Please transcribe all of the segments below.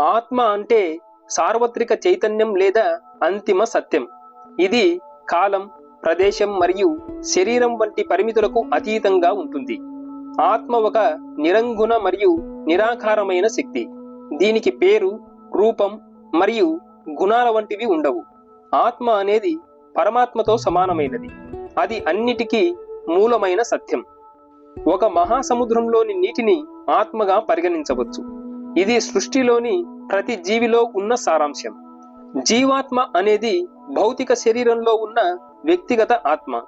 ఆత్మ అంటే సార్వత్రిక చైతన్యం లేదా అంతిమ సత్యం. ఇది కాలం ప్రదేశం మరియు శరీరం వంటి పరిమితులకు అతీతంగా ఉంటుంది. ఆత్మ ఒక నిరంగుణ మరియు నిరాకారమైన శక్తి. దీనికి పేరు రూపం మరియు గుణాల వంటివి ఉండవు. ఆత్మ అనేది పరమాత్మతో సమానమైనది. అది అన్నిటికీ మూలమైన సత్యం. ఒక మహాసముద్రంలోని నీటిని ఆత్మగా పరిగణించవచ్చు. ఇది సృష్టిలోని ప్రతి జీవిలో ఉన్న సారాంశం. జీవాత్మ అనేది భౌతిక శరీరంలో ఉన్న వ్యక్తిగత ఆత్మ.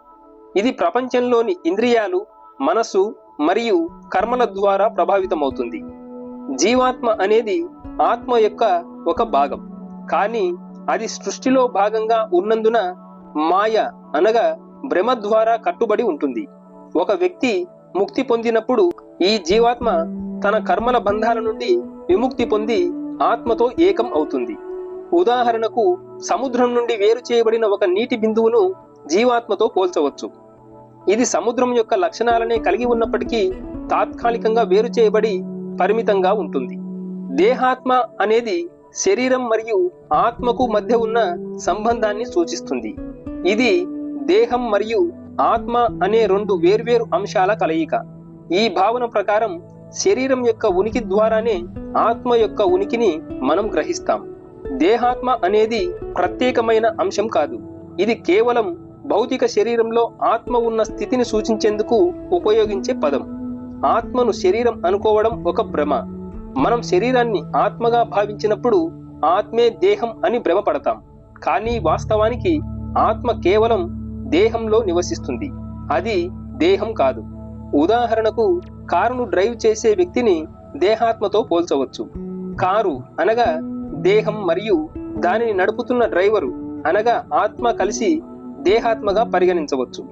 ఇది ప్రపంచంలోని ఇంద్రియాలు మనసు మరియు కర్మల ద్వారా ప్రభావితమవుతుంది. జీవాత్మ అనేది ఆత్మ యొక్క ఒక భాగం. కానీ అది సృష్టిలో భాగంగా ఉన్నందున మాయ అనగా భ్రమ ద్వారా కట్టుబడి ఉంటుంది. ఒక వ్యక్తి ముక్తి పొందినప్పుడు ఈ జీవాత్మ తన కర్మల బంధాల నుండి విముక్తి పొంది ఆత్మతో ఏకం అవుతుంది. ఉదాహరణకు సముద్రం నుండి వేరు చేయబడిన ఒక నీటి బిందువును జీవాత్మతో పోల్చవచ్చు. ఇది సముద్రం యొక్క లక్షణాలనే కలిగి ఉన్నప్పటికీ తాత్కాలికంగా వేరు చేయబడి పరిమితంగా ఉంటుంది. దేహాత్మ అనేది శరీరం మరియు ఆత్మకు మధ్య ఉన్న సంబంధాన్ని సూచిస్తుంది. ఇది దేహం మరియు ఆత్మ అనే రెండు వేర్వేరు అంశాల కలయిక. ఈ భావన ప్రకారం శరీరం యొక్క ఉనికి ద్వారానే ఆత్మ యొక్క ఉనికిని మనం గ్రహిస్తాం. దేహాత్మ అనేది ప్రత్యేకమైన అంశం కాదు. ఇది కేవలం భౌతిక శరీరంలో ఆత్మ ఉన్న స్థితిని సూచించేందుకు ఉపయోగించే పదం. ఆత్మను శరీరం అనుకోవడం ఒక భ్రమ. మనం శరీరాన్ని ఆత్మగా భావించినప్పుడు ఆత్మే దేహం అని భ్రమపడతాం. కానీ వాస్తవానికి ఆత్మ కేవలం దేహంలో నివసిస్తుంది. అది దేహం కాదు. ఉదాహరణకు కారును డ్రైవ్ చేసే వ్యక్తిని దేహాత్మతో పోల్చవచ్చు. కారు అనగా దేహం మరియు దానిని నడుపుతున్న డ్రైవరు అనగా ఆత్మ కలిసి దేహాత్మగా పరిగణించవచ్చు.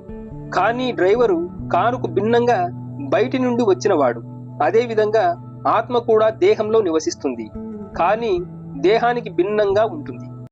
కానీ డ్రైవరు కారుకు భిన్నంగా బయటి నుండి వచ్చినవాడు. అదేవిధంగా ఆత్మ కూడా దేహంలో నివసిస్తుంది. కానీ దేహానికి భిన్నంగా ఉంటుంది.